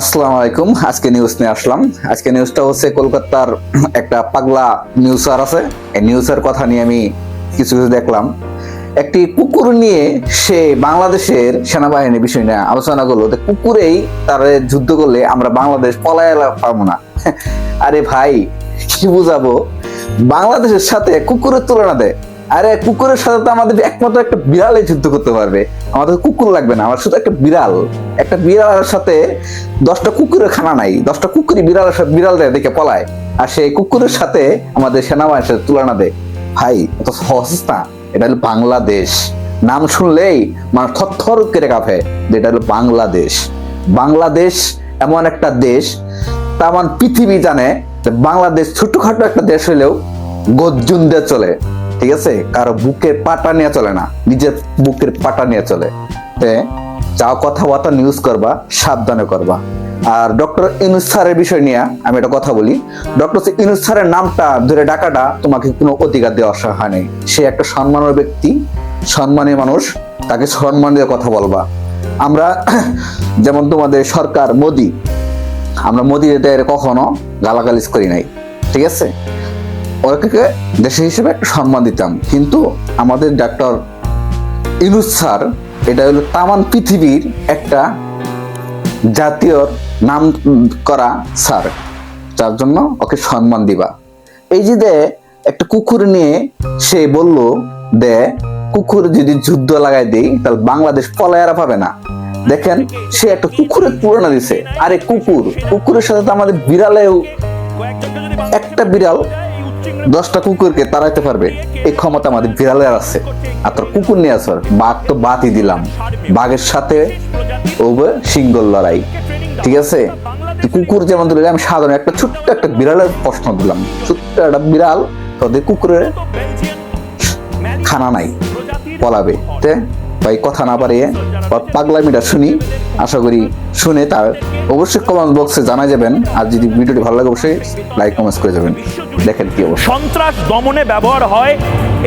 আসসালামু আলাইকুম। আজকে নিউজ নিয়ে আসলাম। আজকে নিউজটা হচ্ছে কলকাতার একটা পাগলা নিউজার আছে। এই নিউজের কথা নিয়ে আমি কিছু কিছু দেখলাম। একটি কুকুর নিয়ে সে বাংলাদেশের সেনাবাহিনী বিষয় নিয়ে আলোচনা করল। যে কুকুরেই তারা যুদ্ধ করলে আমরা বাংলাদেশ পলায় পাবো না। আরে ভাই, কি বুঝাবো? বাংলাদেশের সাথে কুকুরের তুলনা দেয়। আরে কুকুরের সাথে তো আমাদের একমাত্র একটা বিড়ালে যুদ্ধ করতে পারবে। আমাদের কুকুর লাগবে না, আমার শুধু একটা বিড়াল। একটা বিড়ালের সাথে দশটা কুকুরের খানা নাই, দশটা কুকুরই বিড়ালের সাথে বিড়াল দেয় দেখে পলায়। আর সেই কুকুরের সাথে আমাদের সেনাবাহিনীর সাথে তুলনা দেয় ভাই এত সহজ না, এটা হলো বাংলাদেশ। নাম শুনলেই মানে থরথর করে কাঁপে যে এটা হলো বাংলাদেশ। বাংলাদেশ এমন একটা দেশ তামান পৃথিবী জানে বাংলাদেশ ছোটখাটো একটা দেশ হলেও গর্জুন দিয়ে চলে। ঠিক আছে? কারও বুকের পাটা নিয়ে চলে না। নিজের বুকের পাটা নিয়ে চলে। যা কথাবার্তা নিউজ করবা, সাবধানে করবা। আর ডক্টর ইনুস স্যারের বিষয় নিয়ে আমি একটা কথা বলি। ডক্টর ইনুস স্যারের নামটা ধরে ডাকাটা তোমাকে কোনো অধিকার দেওয়া হয় নাই। সে একটা সম্মানের ব্যক্তি, সম্মানী মানুষ, তাকে সম্মান দিয়ে কথা বলবা। আমরা যেমন তোমাদের সরকার মোদি, আমরা মোদিদের কখনো গালাগালিজ করি নাই। ঠিক আছে? ওকে দেশে হিসেবে একটা সম্মান দিতাম। কিন্তু আমাদের ডাক্তার ইনুস স্যার, এটা হলো তামান পৃথিবীর একটা জাতীয় নাম করা স্যার, যার জন্য ওকে সম্মান দিবা। এই যে দে, একটা কুকুর নিয়ে সে বলল, দে, কুকুর যদি যুদ্ধ লাগাই দেই, তাহলে বাংলাদেশ পলায়ারা পাবে না। দেখেন, সে একটা কুকুরের তুলনা দিছে। আরে কুকুর, কুকুরের সাথে তো আমাদের বিড়ালেও একটা বিড়াল দশটা কুকুরকে তাড়াইতে পারবে। এই ক্ষমতা আমাদের বিড়ালের আছে। আর তোর কুকুর নিয়ে আসর বাঘ তো বাতি দিলাম। বাঘের সাথে ওবে সিঙ্গল লড়াই। ঠিক আছে? কুকুর যেমন দিলে আমি সাধারণ একটা ছোট্ট একটা বিড়ালের প্রশ্ন দিলাম। ছোট্ট একটা বিড়াল তোদের কুকুরের খানা নাই। পলাবে। তে, ভাই, কথা না পারিয়ে পাগলামিটা শুনি। আশা করি শুনে তার অবশ্যই কমেন্ট বক্সে জানা যাবেন। আর যদি ভিডিওটি ভালো লাগে, অবশ্যই লাইক কমেন্টস করে যাবেন। দেখেন কি অবশ্যই সন্ত্রাস দমনে ব্যবহার হয়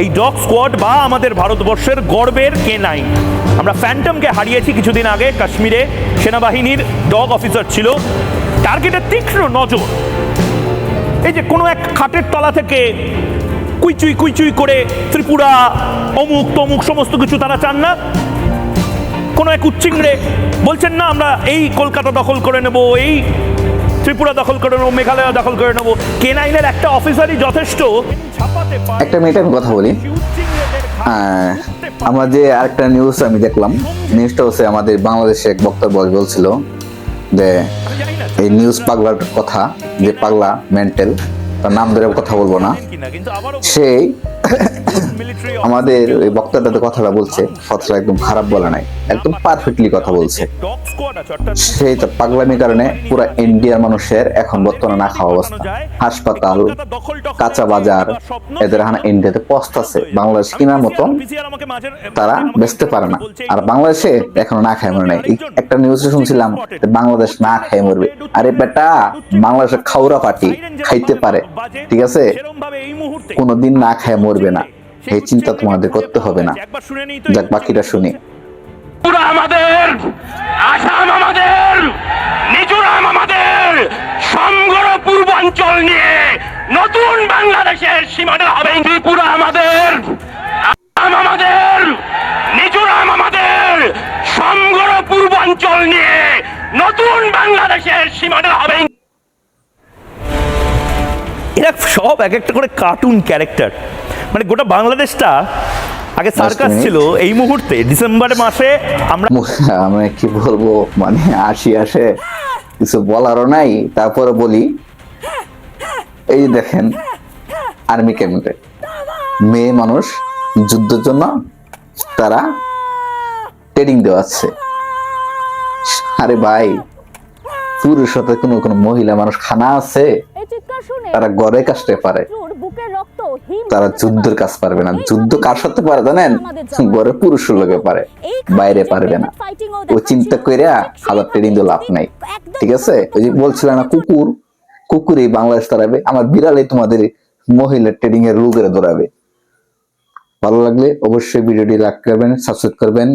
এই ডগ স্কোয়াড বা আমাদের ভারতবর্ষের গর্বের কে নাইন আমরা ফ্যান্টমকে হারিয়েছি কিছুদিন আগে কাশ্মীরে। সেনাবাহিনীর ডগ অফিসার ছিল। টার্গেটের তীক্ষ্ণ নজর। এই যে কোনো এক খাটের তলা থেকে কুইচুই কুইচুই করে ত্রিপুরা, অমুক তমুক সমস্ত কিছু তারা চান না। কোনো এক উচ্চিংড়ে বলছেন না আমরা এই কলকাতা দখল করে নেব এই ত্রিপুরা দখল করে নেব মেঘালয় দখল করে নেব। কে নাইনের একটা অফিসারই যথেষ্ট। একটা মিনিট আমি কথা বলি। আমরা যে আরেকটা নিউজ আমি দেখলাম নিউজটা হচ্ছে আমাদের বাংলাদেশে এক বক্তব্য বলছিল যে এই নিউজ পাগলার কথা যে পাগলা মেন্টাল তার নাম ধরে কথা বলব না। সেই আমাদের ওই বক্তাটাতে কথাটা বলছে। কথাটা একদম খারাপ বলে নাই, একদম পারফেক্টলি কথা বলছে। সেই তো পাগলামির কারণে পুরো ইন্ডিয়ার মানুষের এখন বর্তমানে না খাওয়া অবস্থা। হাসপাতাল, কাঁচা বাজার, এদের এখানে ইন্ডিয়াতে পস্ত আছে। বাংলাদেশ কেনার মতন তারা বেচতে পারে না। আর বাংলাদেশে এখনও না খায় মরে নাই। একটা নিউজে শুনছিলাম বাংলাদেশ না খায় মরবে। আরে বেটা, বাংলাদেশে খাওরা পার্টি খাইতে পারে, ঠিক আছে? কোনোদিন না খায় মরবে না। এই চিন্তা তোমাদের করতে হবে না। যাক বাকিটা শুনি। আমাদের আসাম আমাদের মিজোরাম আমাদের সমগ্র পূর্বাঞ্চল নিয়ে নতুন বাংলাদেশের সীমানা হবে। ত্রিপুরা আমাদের আসাম আমাদের মিজোরাম আমাদের সমগ্র পূর্বাঞ্চল নিয়ে নতুন বাংলাদেশের সীমানা হবে। এরা সব এক একটা করে কার্টুন ক্যারেক্টার মানে গোটা বাংলাদেশটা আগে সার্কাস ছিল এই মুহূর্তে ডিসেম্বর মাসে আমরা আমি কি বলব মানে আসি আসে কিছু বলারও নাই তারপরে বলি। এই দেখেন আর্মি ক্যাম্পে মেয়ে মানুষ যুদ্ধের জন্য তারা ট্রেনিং দেওয়াচ্ছে। আরে ভাই পুরুষ সাথে কোনো কোনো মহিলা মানুষ খানা আছে? তারা গড়ে কাজতে পারে। তারা যুদ্ধের কাজ পারবে না। যুদ্ধ কার সাথে পারে জানেন? গড়ে পুরুষ লোকে পারে। বাইরে পারবে না। ও চিন্তা হাজার ট্রেনিং লাভ নাই। ঠিক আছে? ওই যে না কুকুর। কুকুরই বাংলাদেশ আমার বিড়ালে তোমাদের মহিলা ট্রেডিং এর লোকের দৌড়াবে ভালো লাগলে অবশ্যই ভিডিওটি লাইক করবেন সাবস্ক্রাইব করবেন।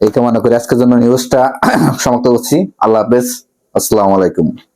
এই কামনা করে আজকের জন্য নিউজটা সমাপ্ত করছি। আল্লাহ হাফেজ। আসসালামু আলাইকুম।